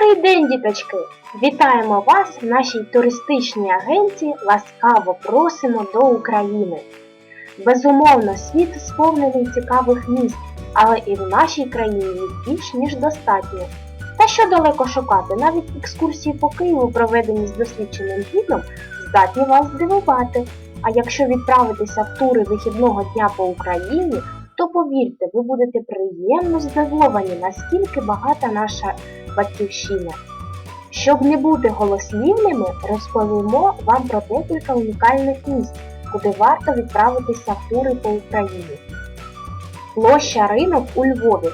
Добрий день, діточки! Вітаємо вас в нашій туристичній агенції Ласкаво просимо до України. Безумовно, світ сповнений цікавих місць, але і в нашій країні їх більш ніж достатньо. Та що далеко шукати, навіть екскурсії по Києву, проведені з досвідченим гідом, здатні вас здивувати. А якщо відправитися в тури вихідного дня по Україні, то повірте, ви будете приємно здивовані, наскільки багата наша батьківщина. Щоб не бути голослівними, розповімо вам про декілька унікальних місць, куди варто відправитися в тури по Україні. Площа ринок у Львові.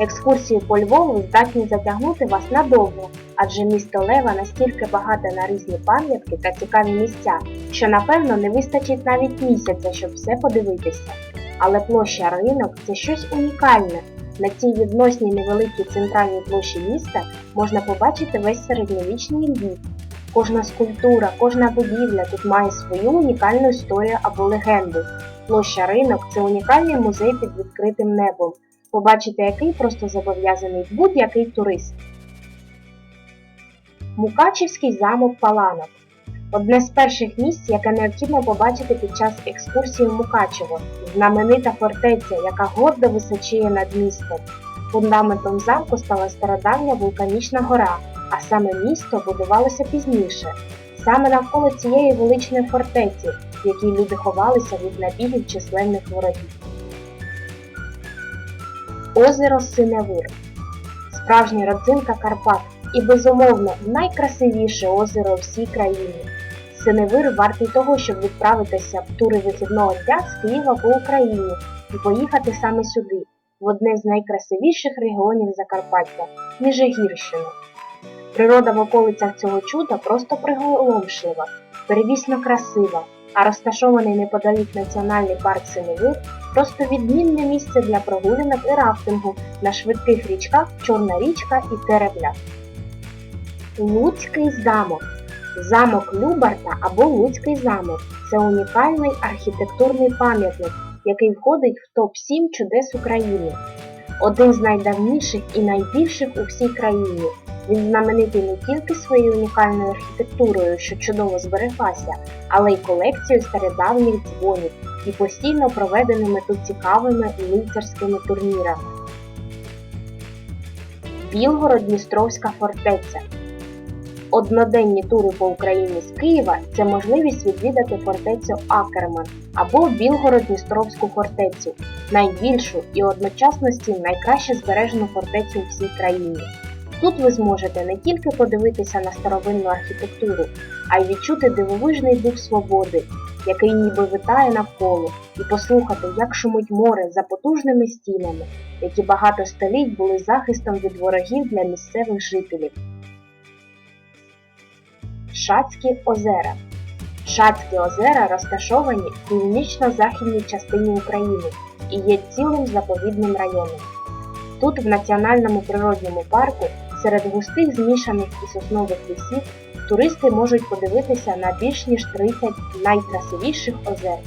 Екскурсії по Львову здатні затягнути вас надовго, адже місто Лева настільки багате на різні пам'ятки та цікаві місця, що напевно не вистачить навіть місяця, щоб все подивитися. Але площа ринок це щось унікальне. На цій відносній невеликій центральній площі міста можна побачити весь середньовічний Львів. Кожна скульптура, кожна будівля тут має свою унікальну історію або легенду. Площа ринок це унікальний музей під відкритим небом, побачити який просто зобов'язаний будь-який турист. Мукачівський замок Паланок Одне з перших місць, яке необхідно побачити під час екскурсії в Мукачево, знаменита фортеця, яка гордо височіє над містом. Фундаментом замку стала стародавня вулканічна гора, а саме місто будувалося пізніше. Саме навколо цієї величної фортеці, в якій люди ховалися від набігів численних ворогів. Озеро Синевир Справжня родзинка Карпат і, безумовно, найкрасивіше озеро всій країні. Синевир вартий того, щоб відправитися в тури вихідного дня з Києва по Україні і поїхати саме сюди, в одне з найкрасивіших регіонів Закарпаття Міжегірщину. Природа в околицях цього чуда просто приголомшлива, перевісно красива, а розташований неподалік національний парк Синевир просто відмінне місце для прогулянок і рафтингу на швидких річках Чорна річка і Теребля. Луцький замок Замок Любарта або Луцький замок це унікальний архітектурний пам'ятник, який входить в топ-7 чудес України. Один з найдавніших і найбільших у всій країні. Він знаменитий не тільки своєю унікальною архітектурою, що чудово збереглася, але й колекцією стародавніх дзвонів і постійно проведеними тут цікавими лицарськими турнірами. Білгород-Дністровська фортеця Одноденні тури по Україні з Києва це можливість відвідати фортецю Акерман або Білгород-Дністровську фортецю, найбільшу і одночасно з цим найкраще збережену фортецю у всій країні. Тут ви зможете не тільки подивитися на старовинну архітектуру, а й відчути дивовижний дух свободи, який ніби витає навколо, і послухати, як шумить море за потужними стінами, які багато століть були захистом від ворогів для місцевих жителів. Шацькі озера. Шацькі озера розташовані в північно-західній частині України і є цілим заповідним районом. Тут, в національному природньому парку, серед густих змішаних і соснових лісів, туристи можуть подивитися на більш ніж 30 найкрасивіших озер.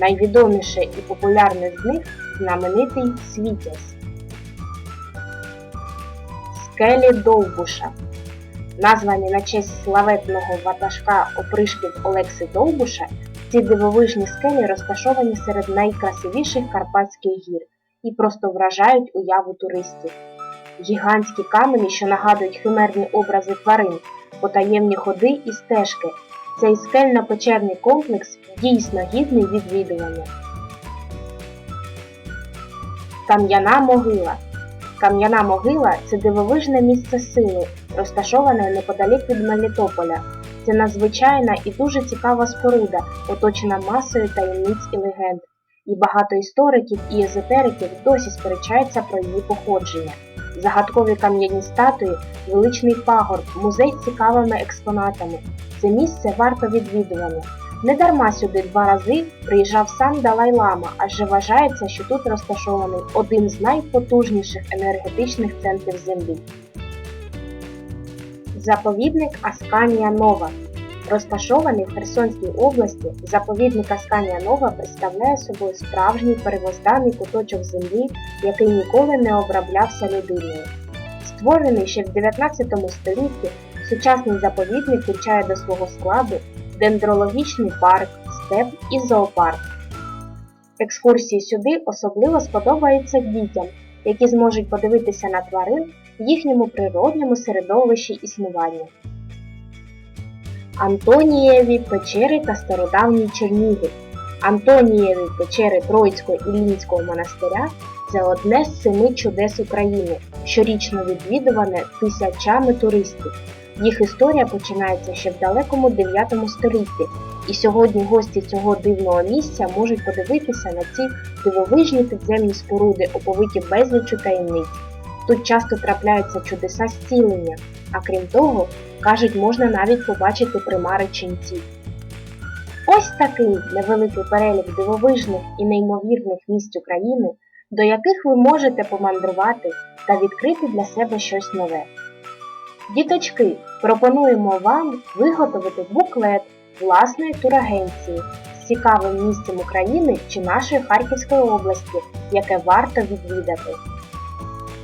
Найвідоміше і популярне з них знаменитий Світязь. Скелі Довбуша Названі на честь славетного ватажка опришків Олекси Довбуша, ці дивовижні скелі розташовані серед найкрасивіших Карпатських гір і просто вражають уяву туристів. Гігантські камені, що нагадують химерні образи тварин, потаємні ходи і стежки. Цей скельно-печерний комплекс дійсно гідний відвідування. Кам'яна могила Кам'яна могила це дивовижне місце сили, розташоване неподалік від Мелітополя. Це надзвичайна і дуже цікава споруда, оточена масою таємниць і легенд. І багато істориків і езотериків досі сперечаються про її походження. Загадкові кам'яні статуї, величний пагорб, музей з цікавими експонатами. Це місце варто відвідування. Недарма сюди два рази приїжджав сам Далай-Лама, адже вважається, що тут розташований один з найпотужніших енергетичних центрів Землі. Заповідник Асканія Нова. Розташований в Херсонській області, заповідник Асканія Нова представляє собою справжній первозданний куточок землі, який ніколи не обраблявся людиною. Створений ще в 19 столітті, сучасний заповідник включає до свого складу дендрологічний парк, степ і зоопарк. Екскурсії сюди особливо сподобаються дітям, які зможуть подивитися на тварин в їхньому природньому середовищі існування. Антонієві печери та стародавній Чернігів. Антонієві печери Троїцького Іллінського монастиря це одне з семи чудес України, щорічно відвідуване тисячами туристів. Їх історія починається ще в далекому 9 столітті, і сьогодні гості цього дивного місця можуть подивитися на ці дивовижні підземні споруди, оповиті безлічу таємниць. Тут часто трапляються чудеса зцілення, а крім того, кажуть, можна навіть побачити примари ченців. Ось такий невеликий перелік дивовижних і неймовірних місць України, до яких ви можете помандрувати та відкрити для себе щось нове. Діточки, пропонуємо вам виготовити буклет власної турагенції з цікавим місцем України чи нашої Харківської області, яке варто відвідати.